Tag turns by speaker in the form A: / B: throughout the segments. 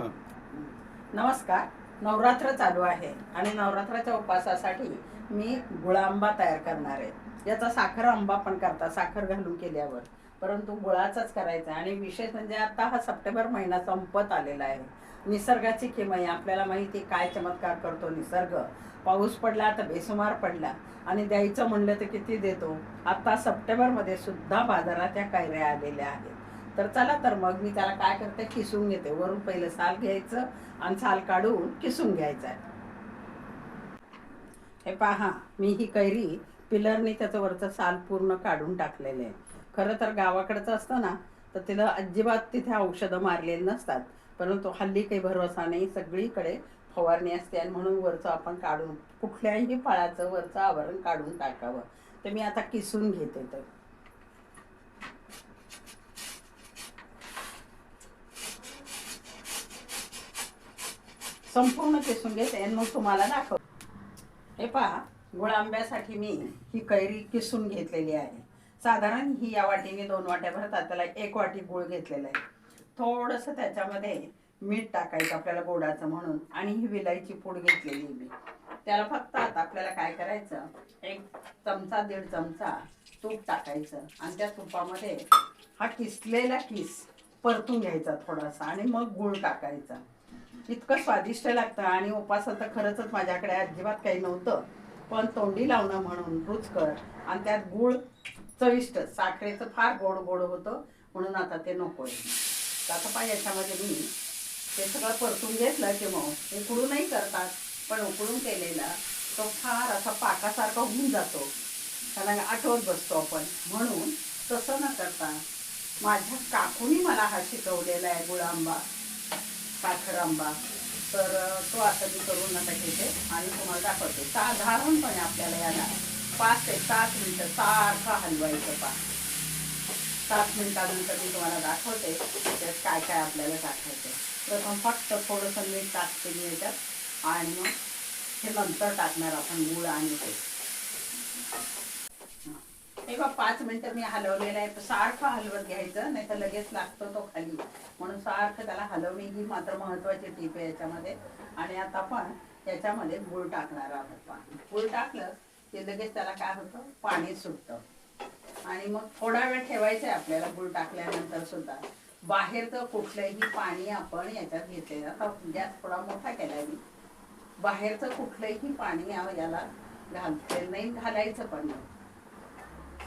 A: नमस्कार. नवरात्र चालू आहे आणि नवरात्राच्या उपवासासाठी मी गुळांबा तयार करणार आहे. याचा साखर आंबा पण करता साखर घालून केल्यावर. परंतु गुळाचाच करायचा आणि विशेष म्हणजे आता हा सप्टेंबर महिना संपत आलेला आहे. निसर्गाची किमय आपल्याला माहिती आहे काय चमत्कार करतो निसर्ग. पाऊस पडला तर बेसुमार पडला आणि द्यायचं म्हणलं तर किती देतो? आता सप्टेंबरमध्ये सुद्धा बाजारात या कैऱ्या आलेल्या आहेत. तर चला तर मग मी त्याला काय करते किसून घेते. वरून पहिलं साल घ्यायचं आणि साल काढून किसून घ्यायचा आहे हे पहा मी ही कैरी पिलरने त्याचं वरचं साल पूर्ण काढून टाकलेलं आहे. खरं तर गावाकडचं असतं ना तर तिला अजिबात तिथे औषधं मारलेली नसतात. परंतु हल्ली काही भरोसा नाही सगळीकडे फवारणी असते आणि म्हणून वरचं आपण काढून कुठल्याही फळाचं वरचं आवरण काढून टाकावं. तर मी आता किसून घेते तर संपूर्ण किसून घेते आणि मग तुम्हाला दाखव हे पहा गुळ आंब्यासाठी मी ही कैरी किसून घेतलेली आहे. साधारण ही या वाटीने दोन वाट्या भरतात त्याला एक वाटी गुळ घेतलेला आहे. थोडंसं त्याच्यामध्ये मीठ टाकायचं आपल्याला गोडाचं म्हणून आणि ही विलायची पूड घेतलेली आहे मी. त्याला फक्त आता आपल्याला काय करायचं एक चमचा दीड चमचा तूप टाकायचं आणि त्या तुपामध्ये हा किसलेला किस परतून घ्यायचा थोडासा आणि मग गुळ टाकायचा. इतकं स्वादिष्ट लागतं आणि उपासात तर खरंच माझ्याकडे अजिबात काही नव्हतं. पण तोंडी लावणं म्हणून रुचकर आणि त्यात गुळ चविष्ट साखरेचं फार गोड गोड होतं म्हणून आता ते नको आहे. आता पाय याच्यामध्ये मी ते सगळं परतून घेतलं की मग उकडूनही करतात पण उकडून केलेला तो फार असा पाकासारखा होऊन जातो. त्याला आठवत बसतो आपण. म्हणून तसं न करता माझ्या काकूनी मला हा शिकवलेला आहे गुळांबा. साखर आंबा तर तो आता मी करून आता घेते आणि तुम्हाला दाखवते. साधारणपणे आपल्याला याला पाच ते सात मिनटं सारखा हलवायचं पा सात मिनटानंतर मी तुम्हाला दाखवते त्यात काय काय आपल्याला टाकायचं. प्रथम फक्त थोडंसं मीठ टाकते मी याच्यात आणि मग हे नंतर टाकणार आपण गुळ आणि ते. हे बघ पाच मिनिटं मी हलवलेलं आहे. सारखं हलवत घ्यायचं नाही तर लगेच लागतो तो खाली. म्हणून सारखं त्याला हलवणे ही मात्र महत्वाची टीप आहे याच्यामध्ये. आणि आता आपण याच्यामध्ये गुळ टाकणार आहोत पाणी गुळ टाकलं की लगेच त्याला काय होतं? पाणी सुटतं. आणि मग थोडा वेळ ठेवायचं आहे आपल्याला गुळ टाकल्यानंतर सुद्धा. बाहेरचं कुठलंही पाणी आपण याच्यात घेतलेलं आता गॅस थोडा मोठा केलाय मी. बाहेरचं कुठलंही पाणी याला घालते. नाही घालायचं पण नाही.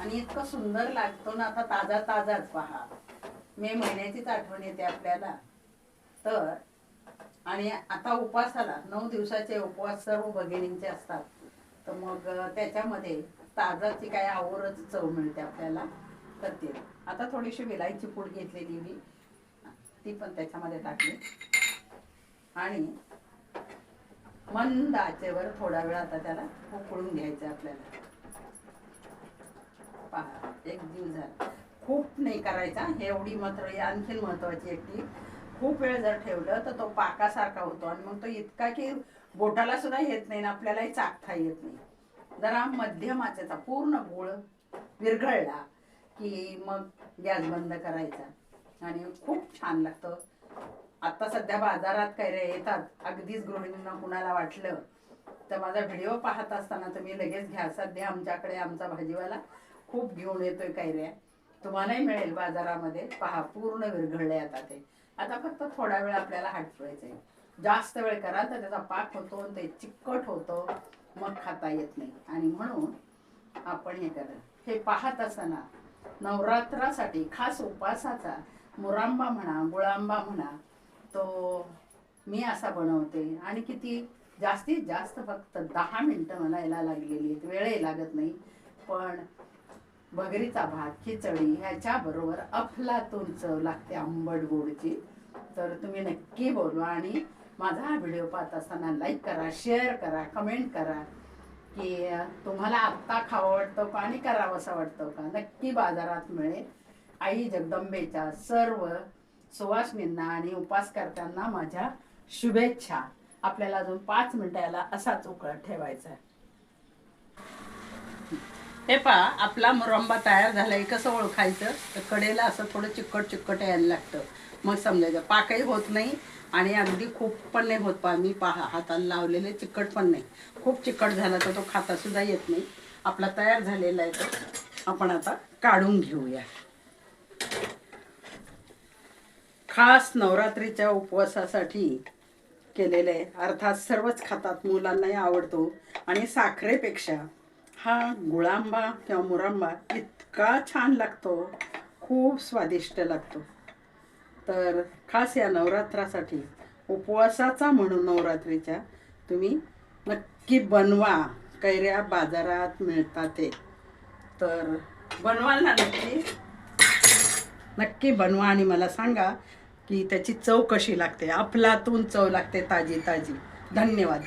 A: आणि इतकं सुंदर लागतो ना आता ताजा ताजाच पहा. मे महिन्याचीच आठवण येते आपल्याला. तर आणि आता उपवासाला नऊ दिवसाचे उपवास सर्व भगिनींचे असतात. तर मग त्याच्यामध्ये ताजाची काय आवरच चव मिळते आपल्याला. तर ते. आता थोडीशी विलायची पूड घेतलेली मी. ती पण त्याच्यामध्ये टाकली. आणि मंद आचेवर थोडा वेळ आता त्याला उकळून घ्यायचं आपल्याला. पहा एक जीव झाला. खूप नाही करायचा हे एवढी मात्र ही आणखीन महत्वाची एक टीप खूप वेळ जर ठेवलं तर तो पाकासारखा होतो आणि मग तो इतका की बोटाला सुद्धा येत नाही आणि आपल्यालाही चाकता येत नाही. जरा मध्यमाचा पूर्ण गोळ विरघळला की मग गॅस बंद करायचा. आणि खूप छान लागतं. आता सध्या बाजारात कैऱ्या येतात. अगदीच गृहिणींना कुणाला वाटलं तर माझा व्हिडिओ पाहत असताना तुम्ही लगेच घ्या. सध्या आमच्याकडे आमचा भाजीवाला खूप घेऊन येतोय कैऱ्या. तुम्हालाही मिळेल बाजारामध्ये. पहा पूर्ण विरघळले आता ते. आता फक्त थोडा वेळ आपल्याला हटवायचं आहे. जास्त वेळ करा तर त्याचा पाक होतो आणि ते चिकट होतो. मग खाता येत नाही. आणि म्हणून आपण हे करा. हे पाहत असताना नवरात्रासाठी खास उपासाचा मुरांबा म्हणा गुळांबा म्हणा तो मी असा बनवते. आणि किती जास्तीत जास्त फक्त दहा मिनटं मला याला लागलेली आहेत. वेळही लागत नाही. पण भगरीचा भात खिचडी ह्याच्याबरोबर अफलातून चव लागते आंबट गोडची. तर तुम्ही नक्की बोलवा आणि माझा हा व्हिडिओ पाहत असताना लाईक करा शेअर करा कमेंट करा की तुम्हाला आत्ता खावं वाटतं का आणि करावं असं वाटतं का? नक्की बाजारात मिळेल. आई जगदंबेच्या सर्व सुवासनींना आणि उपास करताना माझ्या शुभेच्छा. आपल्याला अजून पाच मिनिटं याला असाच उकळत ठेवायचा आहे हे पहा आपला मुरंबा तयार झालाय कसं ओळखायचं? तर कडेला असं थोडं चिकट चिकट यायला लागतं. मग समजायचं पाकही होत नाही आणि अगदी खूप पण नाही होत पहा. मी पहा हाताला लावलेले चिकट पण नाही. खूप चिकट झाला तर तो खाता सुद्धा येत नाही. आपला तयार झालेला आहे तो. आपण आता काढून घेऊया. खास नवरात्रीच्या उपवासासाठी केलेले आहे. अर्थात सर्वच खातात. मुलांनाही आवडतो. आणि साखरेपेक्षा हा गुळांबा किंवा मुरांबा इतका छान लागतो. खूप स्वादिष्ट लागतो. तर खास या नवरात्रासाठी उपवासाचा म्हणून नवरात्रीच्या तुम्ही नक्की बनवा. कैऱ्या बाजारात मिळतात ते. तर बनवाल ना नक्की नक्की बनवा आणि मला सांगा की त्याची चव कशी लागते. अफलातून चव लागते ताजी ताजी. धन्यवाद.